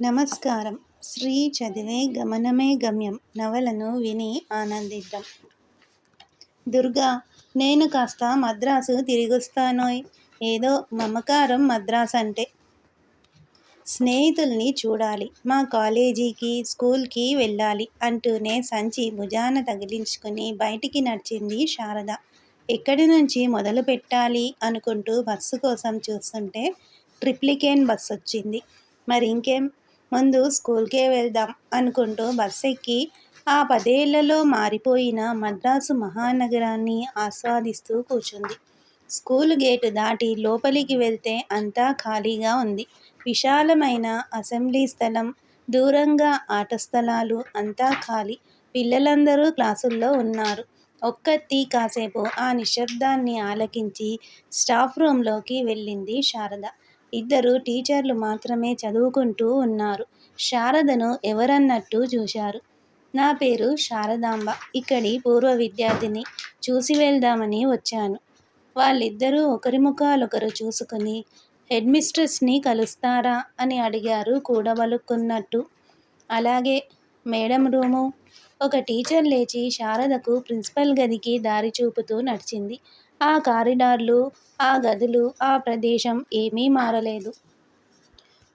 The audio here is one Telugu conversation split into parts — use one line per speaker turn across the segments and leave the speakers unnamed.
నమస్కారం. శ్రీ చదివే గమనమే గమ్యం. నవలను విని ఆనందిద్దాం. దుర్గా నేను కాస్త మద్రాసు తిరిగొస్తానోయ్. ఏదో మమకారం మద్రాస్ అంటే. స్నేహితుల్ని చూడాలి. మా కాలేజీకి స్కూల్కి వెళ్ళాలి అంటూనే సంచి భుజాన తగిలించుకుని బయటికి నడిచింది శారద. ఎక్కడి నుంచి మొదలు పెట్టాలి అనుకుంటూ బస్సు కోసం చూస్తుంటే ట్రిప్లికేన్ బస్సు వచ్చింది మరి ఇంకేం ముందు స్కూల్కే వెళ్దాం అనుకుంటూ బస్ ఎక్కి ఆ పదేళ్ళలో మారిపోయిన మద్రాసు మహానగరాన్ని ఆస్వాదిస్తూ కూర్చుంది. స్కూల్ గేటు దాటి లోపలికి వెళ్తే అంతా ఖాళీగా ఉంది. విశాలమైన అసెంబ్లీ స్థలం దూరంగా ఆట స్థలాలు అంతా ఖాళీ. పిల్లలందరూ క్లాసుల్లో ఉన్నారు. ఒక్కత్తి కాసేపు ఆ నిశ్శబ్దాన్ని ఆలకించి స్టాఫ్ రూంలోకి వెళ్ళింది శారద. ఇద్దరు టీచర్లు మాత్రమే చదువుకుంటూ ఉన్నారు. శారదను ఎవరన్నట్టు చూశారు. నా పేరు శారదాంబ. ఇక్కడి పూర్వ విద్యార్థిని చూసి వెళ్దామని వచ్చాను. వాళ్ళిద్దరూ ఒకరి ముఖాలొకరు చూసుకుని హెడ్ మిస్ట్రెస్ని కలుస్తారా అని అడిగారు కూడబలుక్కున్నట్టు అలాగే మేడం రూము. ఒక టీచర్ లేచి శారదకు ప్రిన్సిపల్ గదికి దారి చూపుతూ నడిచింది. ఆ కారిడార్లు ఆ గదులు ఆ ప్రదేశం ఏమీ మారలేదు.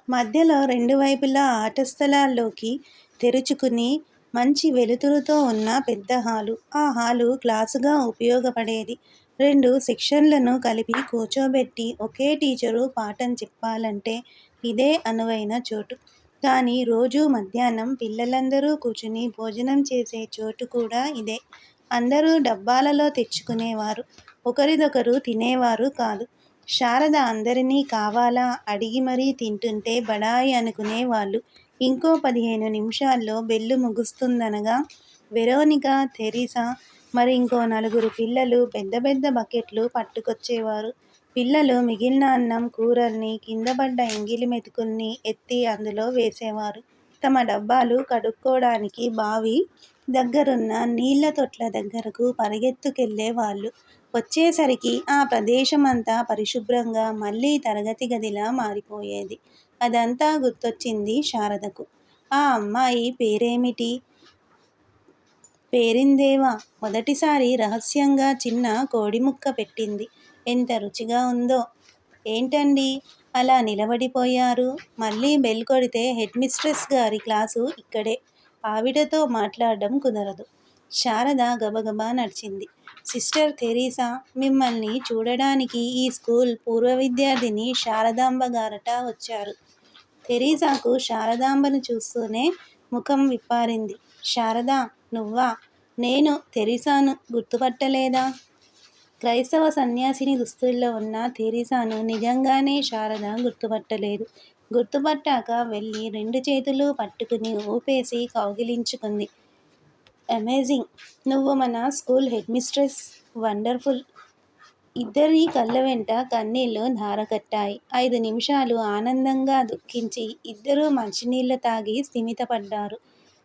మధ్యలో రెండు వైపులా ఆట స్థలాల్లోకి తెరుచుకుని మంచి వెలుతురుతో ఉన్న పెద్ద హాలు. ఆ హాలు క్లాసుగా ఉపయోగపడేది. రెండు సెక్షన్లను కలిపి కూర్చోబెట్టి ఒకే టీచరు పాఠం చెప్పాలంటే ఇదే అనువైన చోటు. కానీ రోజు మధ్యాహ్నం పిల్లలందరూ కూర్చుని భోజనం చేసే చోటు కూడా ఇదే. అందరూ డబ్బాలలో తెచ్చుకునేవారు. ఒకరిదొకరు తినేవారు కాదు. శారద అందరినీ కావాలా? అడిగి మరీ తింటుంటే బడాయి అనుకునేవాళ్ళు ఇంకో పదిహేను నిమిషాల్లో బెల్లు ముగుస్తుందనగా వెరోనికా థెరిసా మరి ఇంకో నలుగురు పిల్లలు పెద్ద పెద్ద బకెట్లు పట్టుకొచ్చేవారు. పిల్లలు మిగిలిన అన్నం కూరల్ని కిందపడ్డ ఎంగిలి మెతుకుల్ని ఎత్తి అందులో వేసేవారు. తమ డబ్బాలు కడుక్కోవడానికి బావి దగ్గరున్న నీళ్ళ తొట్ల దగ్గరకు పరిగెత్తుకెళ్ళేవాళ్ళు వచ్చేసరికి ఆ ప్రదేశమంతా పరిశుభ్రంగా మళ్ళీ తరగతి గదిలా మారిపోయేది. అదంతా గుర్తొచ్చింది శారదకు. ఆ అమ్మాయి పేరేమిటి? పేరిందేవా? మొదటిసారి రహస్యంగా చిన్న కోడిముక్క పెట్టింది. ఎంత రుచిగా ఉందో. ఏంటండి? అలా నిలబడిపోయారు. మళ్ళీ బెల్ కొడితే హెడ్ మిస్ట్రెస్ గారి క్లాసు ఇక్కడే. ఆవిడతో మాట్లాడడం కుదరదు. శారద గబగబా నడిచింది. సిస్టర్ థెరీసా మిమ్మల్ని చూడడానికి ఈ స్కూల్ పూర్వ విద్యార్థిని శారదాంబ గారట వచ్చారు. థెరీసాకు శారదాంబను చూస్తూనే ముఖం విప్పారింది. శారదా నువ్వా? నేను థెరీసాను గుర్తుపట్టలేదా? క్రైస్తవ సన్యాసిని దుస్తుల్లో ఉన్న థెరీసాను నిజంగానే శారద గుర్తుపట్టలేదు. గుర్తుపట్టాక వెళ్ళి రెండు చేతులు పట్టుకుని ఊపేసి కౌగిలించుకుంది. అమేజింగ్! నువ్వు మన స్కూల్ హెడ్ మిస్ట్రెస్. వండర్ఫుల్! ఇద్దరి కళ్ళ వెంట కన్నీళ్ళు ధారకట్టాయి. ఐదు నిమిషాలు ఆనందంగా దుఃఖించి ఇద్దరూ మంచినీళ్ళు తాగి స్థిమితపడ్డారు.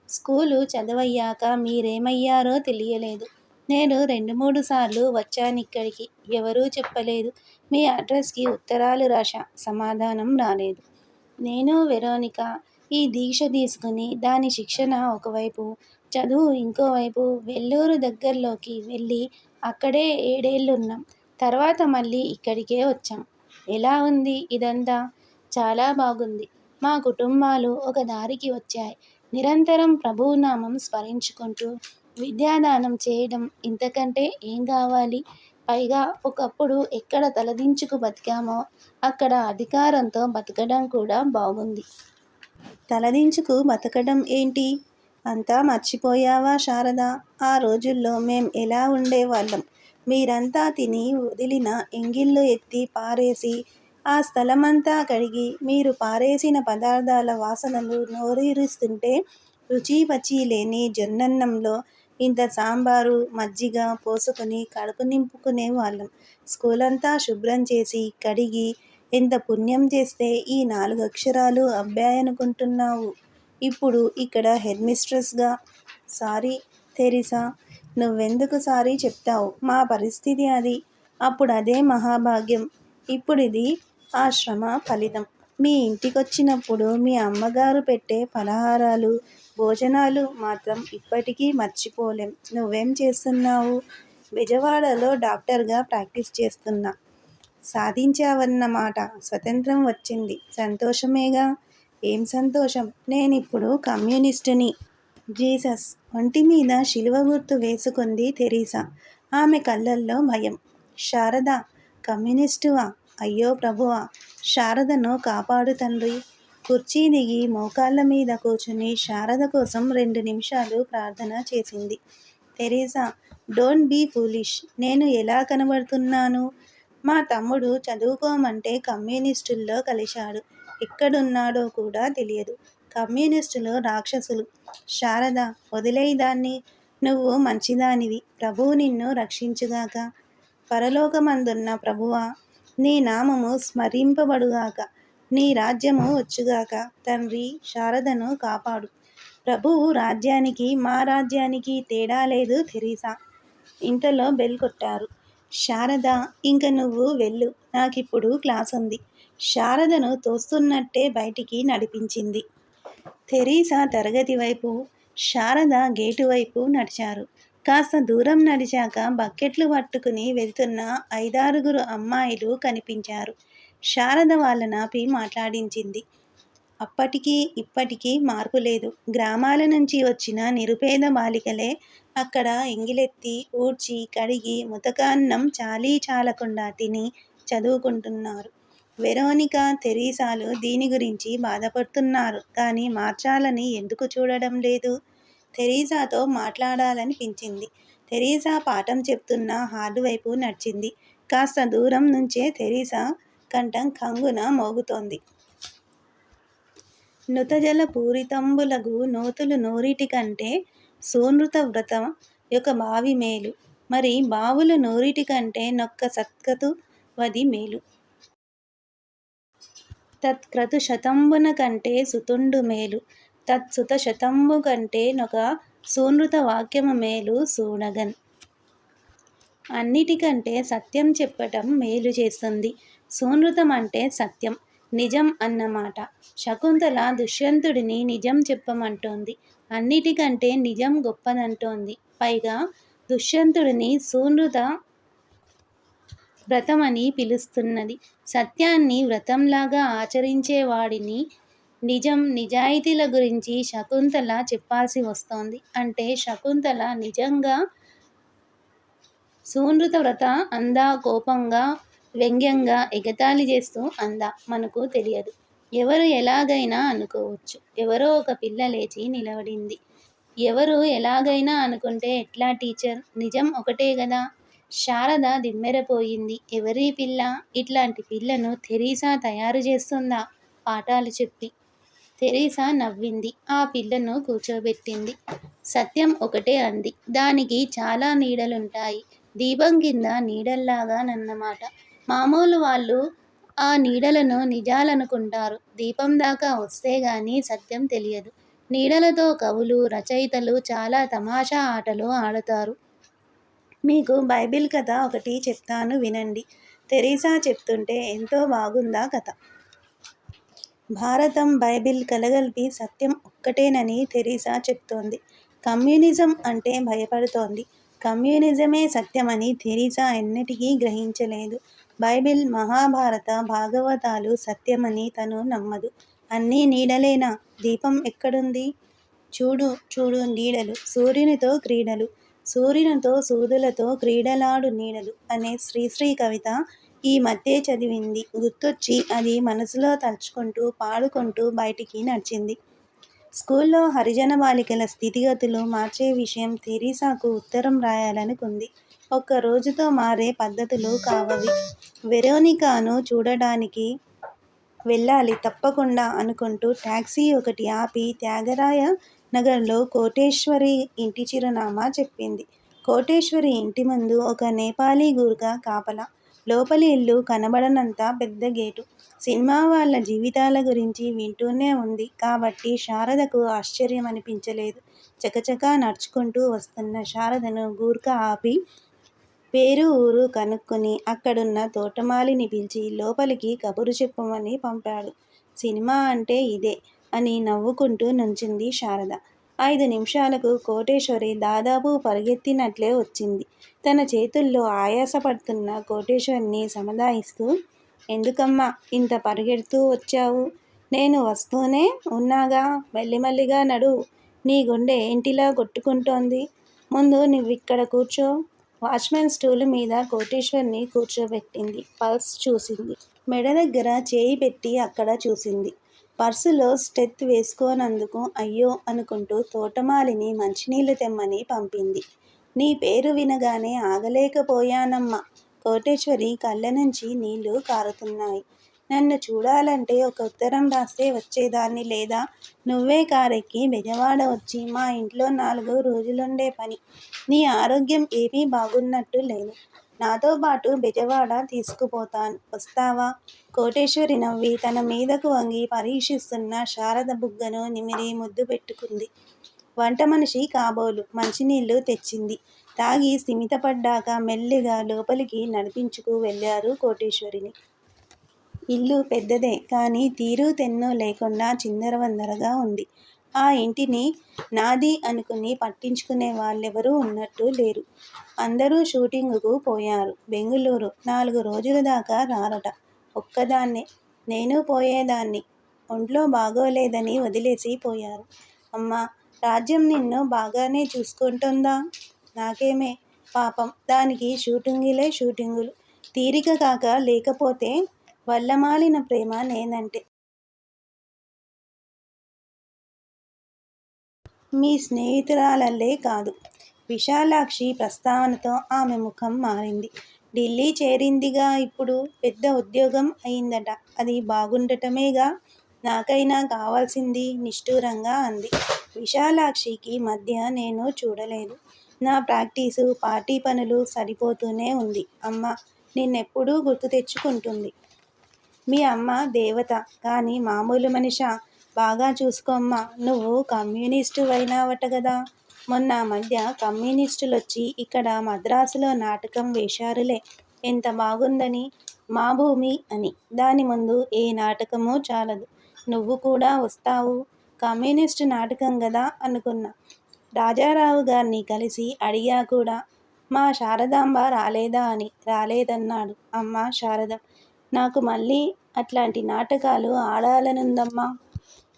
స్కూలు చదవయ్యాక మీరేమయ్యారో తెలియలేదు. నేను రెండు మూడు సార్లు వచ్చాను ఇక్కడికి. ఎవరూ చెప్పలేదు. మీ అడ్రస్కి ఉత్తరాలు రాశా. సమాధానం రాలేదు. నేను వెరోనిక ఈ దీక్ష తీసుకుని దాని శిక్షణ ఒకవైపు చదువు ఇంకోవైపు వెల్లూరు దగ్గరలోకి వెళ్ళి అక్కడే ఏడేళ్ళున్నాం. తర్వాత మళ్ళీ ఇక్కడికే వచ్చాం. ఎలా ఉంది ఇదంతా? చాలా బాగుంది. మా కుటుంబాలు ఒక దారికి వచ్చాయి. నిరంతరం ప్రభువునామం స్మరించుకుంటూ విద్యాదానం చేయడం ఇంతకంటే ఏం కావాలి? పైగా ఒకప్పుడు ఎక్కడ తలదించుకు బతికామో అక్కడ అధికారంతో బతకడం కూడా బాగుంది. తలదించుకు బతకడం ఏంటి? అంతా మర్చిపోయావా శారద? ఆ రోజుల్లో మేం ఎలా ఉండేవాళ్ళం? మీరంతా తిని వదిలిన ఎంగిళ్ళు ఎత్తి పారేసి ఆ స్థలమంతా కడిగి మీరు పారేసిన పదార్థాల వాసనలు నోరూరిస్తుంటే రుచి పచి లేని జొన్నన్నంలో ఇంత సాంబారు మజ్జిగ పోసుకుని కడుపు నింపుకునే వాళ్ళం. స్కూలంతా శుభ్రం చేసి కడిగి ఎంత పుణ్యం చేస్తే ఈ నాలుగు అక్షరాలు అబ్బాయనుకుంటున్నావు ఇప్పుడు ఇక్కడ హెడ్ మిస్ట్రెస్గా సారీ తెరిసా నువ్వెందుకు సారీ చెప్తావు? మా పరిస్థితి అది. అప్పుడు అదే మహాభాగ్యం. ఇప్పుడిది ఆ శ్రమ ఫలితం. మీ ఇంటికొచ్చినప్పుడు మీ అమ్మగారు పెట్టే ఫలహారాలు భోజనాలు మాత్రం ఇప్పటికీ మర్చిపోలేం. నువ్వేం చేస్తున్నావు? బెజవాడలో డాక్టర్గా ప్రాక్టీస్ చేస్తున్నా. సాధించావన్నమాట స్వతంత్రం వచ్చింది. సంతోషమేగా? ఏం సంతోషం? నేనిప్పుడు కమ్యూనిస్టుని. జీసస్ ఒంటి మీద శిలువ గుర్తు వేసుకుంది తెరీసా. ఆమె కళ్ళల్లో భయం. శారద కమ్యూనిస్టువా? అయ్యో ప్రభువా శారదను కాపాడు తండ్రి. కుర్చీ దిగి మోకాళ్ళ మీద కూర్చుని శారద కోసం రెండు నిమిషాలు ప్రార్థన చేసింది. Teresa don't be foolish. నేను ఎలా కనబడుతున్నాను? మా తమ్ముడు చదువుకోమంటే కమ్యూనిస్టుల్లో కలిశాడు. ఎక్కడున్నాడో కూడా తెలియదు. కమ్యూనిస్టులు రాక్షసులు. శారద వదిలేదాన్ని నువ్వు మంచిదానివి. ప్రభువు నిన్ను రక్షించుగాక. పరలోకమందున్న ప్రభువా నీ నామము స్మరింపబడుగాక. నీ రాజ్యము వచ్చుగాక. తండ్రి శారదను కాపాడు. ప్రభువు రాజ్యానికి మా రాజ్యానికి తేడా లేదు తెరీసా. ఇంతలో బెల్ కొట్టారు. శారద ఇంక నువ్వు వెళ్ళు. నాకిప్పుడు క్లాస్ ఉంది. శారదను తోస్తున్నట్టే బయటికి నడిపించింది. తెరీసా తరగతి వైపు శారద గేటు వైపు నడిచారు. కాస్త దూరం నడిచాక బకెట్లు పట్టుకుని వెళ్తున్న ఐదారుగురు అమ్మాయిలు కనిపించారు. శారద వాళ్ళ నాపి మాట్లాడించింది. అప్పటికీ ఇప్పటికీ మార్పు లేదు. గ్రామాల నుంచి వచ్చిన నిరుపేద బాలికలే అక్కడ ఎంగిలెత్తి ఊడ్చి కడిగి ముతకాన్నం చాలీ చాలకుండా తిని చదువుకుంటున్నారు. వెరోనిక తెరీసాలు దీని గురించి బాధపడుతున్నారు. కానీ మార్చాలని ఎందుకు చూడడం లేదు? తెరీసాతో మాట్లాడాలనిపించింది. తెరీసా పాఠం చెప్తున్న హార్డు వైపు నడిచింది. కాస్త దూరం నుంచే తెరీసా కంఠం కంగున మోగుతోంది. నుతజల పూరితంబులగు నూతులు నూరిటి కంటే సూనృత వ్రతం యొక్క బావి మేలు. మరి బావులు నూరిటి కంటే నొక్క సత్కతు వది మేలు. తత్క్రతు శతంబున కంటే సుతుండు మేలు. తత్సుత శతంబు కంటే నొక సూనృత వాక్యము మేలు సూడగన్ అన్నిటికంటే సత్యం చెప్పటం మేలు చేస్తుంది. సూనృతం అంటే సత్యం నిజం అన్నమాట శకుంతల దుష్యంతుడిని నిజం చెప్పమంటోంది. అన్నిటికంటే నిజం గొప్పదంటోంది. పైగా దుష్యంతుడిని సూనృత వ్రతమని పిలుస్తున్నది. సత్యాన్ని వ్రతంలాగా ఆచరించేవాడిని నిజం నిజాయితీల గురించి శకుంతల చెప్పాల్సి వస్తోంది. అంటే శకుంతల నిజంగా సూనృత వ్రత అందా కోపంగా వ్యంగ్యంగా ఎగతాళి చేస్తూ అందా. మనకు తెలియదు. ఎవరు ఎలాగైనా అనుకోవచ్చు. ఎవరో ఒక పిల్ల లేచి నిలబడింది. ఎవరు ఎలాగైనా అనుకుంటే ఎట్లా టీచర్? నిజం ఒకటే కదా శారద దిమ్మెరపోయింది. ఎవరి పిల్ల? ఇట్లాంటి పిల్లను తెరీసా తయారు చేస్తుందా? పాఠాలు చెప్పి. తెరీసా నవ్వింది. ఆ పిల్లను కూర్చోబెట్టింది. సత్యం ఒకటే అంది. దానికి చాలా నీడలుంటాయి. దీపం కింద నీడల్లాగానన్నమాట మామూలు వాళ్ళు ఆ నీడలను నిజాలనుకుంటారు. దీపం దాకా వస్తే గాని సత్యం తెలియదు. నీడలతో కవులు రచయితలు చాలా తమాషా ఆటలు ఆడతారు. మీకు బైబిల్ కథ ఒకటి చెప్తాను వినండి. తెరీసా చెప్తుంటే ఎంతో బాగుందా కథ. భారతం బైబిల్ కలగలిపి సత్యం ఒక్కటేనని తెరీసా చెప్తోంది. కమ్యూనిజం అంటే భయపడుతోంది. కమ్యూనిజమే సత్యమని తెరీసా ఎన్నటికీ గ్రహించలేదు. బైబిల్ మహాభారత భాగవతాలు సత్యమని తను నమ్మదు. అన్నీ నీడలేనా? దీపం ఎక్కడుంది? చూడు చూడు నీడలు. సూర్యునితో క్రీడలు. సూర్యునితో సూదులతో క్రీడలాడు నీడలు అనే శ్రీశ్రీ కవిత ఈ మధ్యే చదివింది. గుర్తొచ్చి అది మనసులో తలుచుకుంటూ పాడుకుంటూ బయటికి నడిచింది. స్కూల్లో హరిజన బాలికల స్థితిగతులు మార్చే విషయం థెరీసాకు ఉత్తరం రాయాలనుకుంది. ఒక్క రోజుతో మారే పద్ధతులు కావవి. వెరోనికాను చూడడానికి వెళ్ళాలి తప్పకుండా అనుకుంటూ ట్యాక్సీ ఒకటి ఆపి త్యాగరాయ నగర్లో కోటేశ్వరి ఇంటి చిరునామా చెప్పింది. కోటేశ్వరి ఇంటి ముందు ఒక నేపాలీ గూర్ఖా కాపల. లోపలి ఇల్లు కనబడనంత పెద్ద గేటు. సినిమా వాళ్ళ జీవితాల గురించి వింటూనే ఉంది. కాబట్టి శారదకు ఆశ్చర్యం అనిపించలేదు చకచకా నడుచుకుంటూ వస్తున్న శారదను గూర్ఖ ఆపి పేరు ఊరు కనుక్కొని అక్కడున్న తోటమాలిని పిలిచి లోపలికి కబురు చెప్పమని పంపాడు సినిమా అంటే ఇదే అని నవ్వుకుంటూ నుంచింది శారద. ఐదు నిమిషాలకు కోటేశ్వరి దాదాపు పరిగెత్తినట్లే వచ్చింది. తన చేతుల్లో ఆయాసపడుతున్న కోటేశ్వరిని సముదాయిస్తూ ఎందుకమ్మా ఇంత పరిగెడుతూ వచ్చావు? నేను వస్తూనే ఉన్నాగా మెల్లిమెల్లిగా నడు నీ గుండె ఏంటిలా కొట్టుకుంటోంది? ముందు నువ్విక్కడ కూర్చో. వాచ్మెన్ స్టూలు మీద కోటేశ్వరిని కూర్చోబెట్టింది. పల్స్ చూసింది. మెడ దగ్గర చేయి పెట్టి అక్కడ చూసింది. పర్సులో స్టెత్ వేసుకోనందుకు అయ్యో అనుకుంటూ తోటమాలిని మంచినీళ్ళు తెమ్మని పంపింది. నీ పేరు వినగానే ఆగలేకపోయానమ్మా. కోటేశ్వరి కళ్ళ నుంచి నీళ్ళు కారుతున్నాయి. నన్ను చూడాలంటే ఒక ఉత్తరం రాస్తే వచ్చేదాన్ని లేదా నువ్వే కారెక్కి బెజవాడ వచ్చి మా ఇంట్లో నాలుగు రోజులుండే పని. నీ ఆరోగ్యం ఏమీ బాగున్నట్టు లేదు. నాతో పాటు బెజవాడ తీసుకుపోతాను. వస్తావా? కోటేశ్వరి నవ్వి తన మీదకు వంగి పరీక్షిస్తున్న శారద బుగ్గను నిమిరి ముద్దు పెట్టుకుంది. వంట మనిషి కాబోలు మంచినీళ్ళు తెచ్చింది. తాగి స్థిమితపడ్డాక మెల్లిగా లోపలికి నడిపించుకు వెళ్ళారు కోటేశ్వరిని. ఇల్లు పెద్దదే కానీ తీరు తెన్ను లేకుండా చిందరవందరగా ఉంది. ఆ ఇంటిని నాది అనుకుని పట్టించుకునే వాళ్ళెవరూ ఉన్నట్టు లేరు. అందరూ షూటింగుకు పోయారు బెంగుళూరు. నాలుగు రోజుల దాకా రారట. ఒక్కదాన్నే. నేను పోయేదాన్ని. ఒంట్లో బాగోలేదని వదిలేసి పోయారు. అమ్మా! రాజ్యం నిన్ను బాగానే చూసుకుంటుందా నాకేమే? పాపం దానికి షూటింగులే షూటింగులు. తీరిక కాక లేకపోతే వల్లమాలిన ప్రేమ నేనంటే. మీ స్నేహితురాలల్లే కాదు. విశాలాక్షి ప్రస్తావనతో ఆమె ముఖం మారింది. ఢిల్లీ చేరిందిగా ఇప్పుడు. పెద్ద ఉద్యోగం అయిందట. అది బాగుండటమేగా నాకైనా కావాల్సింది నిష్ఠూరంగా అంది. విశాలాక్షికి మధ్య నేను చూడలేదు. నా ప్రాక్టీసు, పార్టీ పనులు సరిపోతూనే ఉంది. అమ్మ నిన్నెప్పుడూ గుర్తు తెచ్చుకుంటుంది. మీ అమ్మ దేవత. కానీ మామూలు మనిషా? బాగా చూసుకోమ్మా! నువ్వు కమ్యూనిస్టు అయినావట కదా మొన్న మధ్య కమ్యూనిస్టులు వచ్చి ఇక్కడ మద్రాసులో నాటకం వేశారులే ఎంత బాగుందని 'మా భూమి' అని. దాని ముందు ఏ నాటకమో చాలదు. నువ్వు కూడా వస్తావు. కమ్యూనిస్టు నాటకం కదా అనుకున్నా. రాజారావు గారిని కలిసి అడిగా కూడా. మా శారదాంబ రాలేదా అని. రాలేదన్నాడు. అమ్మ శారదా! నాకు మళ్ళీ అట్లాంటి నాటకాలు ఆడాలనుందమ్మా!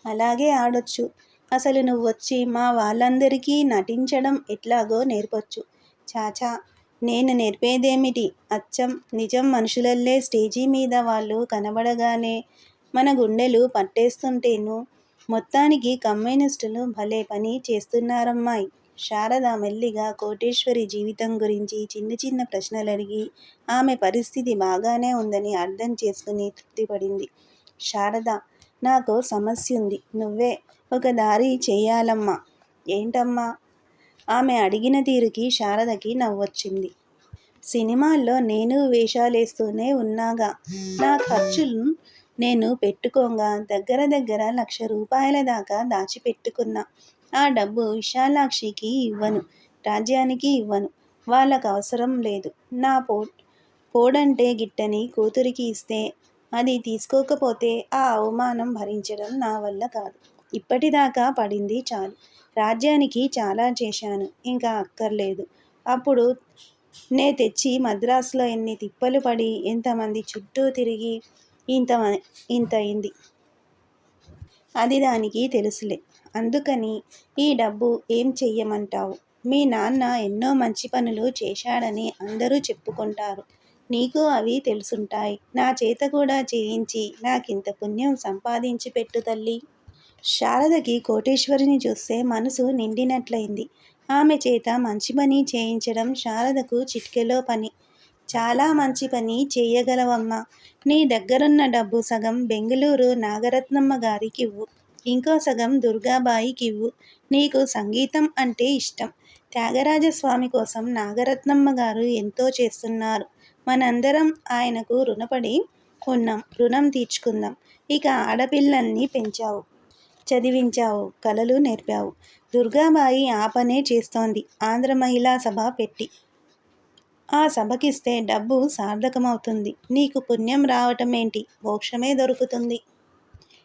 అలాగే ఆడొచ్చు. అసలు నువ్వు వచ్చి మా వాళ్ళందరికీ నటించడం ఎట్లాగో నేర్పొచ్చు. చాచా నేను నేర్పేదేమిటి? అచ్చం నిజం మనుషులల్లే స్టేజీ మీద వాళ్ళు కనబడగానే మన గుండెలు పట్టేస్తుంటేను మొత్తానికి కమ్యూనిస్టులు భలే పని చేస్తున్నారమ్మాయి శారద మెల్లిగా కోటేశ్వరి జీవితం గురించి చిన్న చిన్న ప్రశ్నలు అడిగి ఆమె పరిస్థితి బాగానే ఉందని అర్థం చేసుకుని తృప్తిపడింది. శారద నాకు సమస్య ఉంది నువ్వే ఒక దారి చేయాలమ్మా ఏంటమ్మా? ఆమె అడిగిన తీరుకి శారదకి నవ్వొచ్చింది. సినిమాల్లో నేను వేషాలేస్తూనే ఉన్నాగా. నా ఖర్చులు నేను పెట్టుకోంగా దగ్గర దగ్గర లక్ష రూపాయల దాకా దాచిపెట్టుకున్నా. ఆ డబ్బు విశాలాక్షికి ఇవ్వను. రాజ్యానికి ఇవ్వను. వాళ్ళకు అవసరం లేదు. నా పో పోడంటే గిట్టని కూతురికి ఇస్తే అది తీసుకోకపోతే ఆ అవమానం భరించడం నా వల్ల కాదు. ఇప్పటిదాకా పడింది చాలు. రాజ్యానికి చాలా చేశాను. ఇంకా అక్కర్లేదు. అప్పుడు నే తెచ్చి మద్రాసులో ఎన్ని తిప్పలు పడి ఎంతమంది చుట్టూ తిరిగి ఇంత ఇంత అయింది అది దానికి తెలుసులే. అందుకని ఈ డబ్బు ఏం చెయ్యమంటావు? మీ నాన్న ఎన్నో మంచి పనులు చేశాడని అందరూ చెప్పుకుంటారు. నీకు అవి తెలుసుంటాయి. నా చేత కూడా చేయించి నాకింత పుణ్యం సంపాదించి పెట్టు తల్లి శారదకి కోటేశ్వరిని చూస్తే మనసు నిండినట్లయింది. ఆమె చేత మంచి పని చేయించడం శారదకు చిట్కెలో పని. చాలా మంచి పని చేయగలవమ్మా నీ దగ్గరున్న డబ్బు సగం బెంగుళూరు ఇవ్వు ఇంకో సగం దుర్గాబాయికివ్వు. నీకు సంగీతం అంటే ఇష్టం. త్యాగరాజస్వామి కోసం నాగరత్నమ్మ గారు ఎంతో చేస్తున్నారు. మనందరం ఆయనకు రుణపడి ఉన్నాం. రుణం తీర్చుకుందాం. ఇక ఆడపిల్లల్ని పెంచావు. చదివించావు. కళలు నేర్పావు. దుర్గాబాయి ఆ పనే చేస్తోంది ఆంధ్ర మహిళా సభ పెట్టి. ఆ సభకిస్తే డబ్బు సార్థకమవుతుంది. నీకు పుణ్యం రావటమేంటి? మోక్షమే దొరుకుతుంది.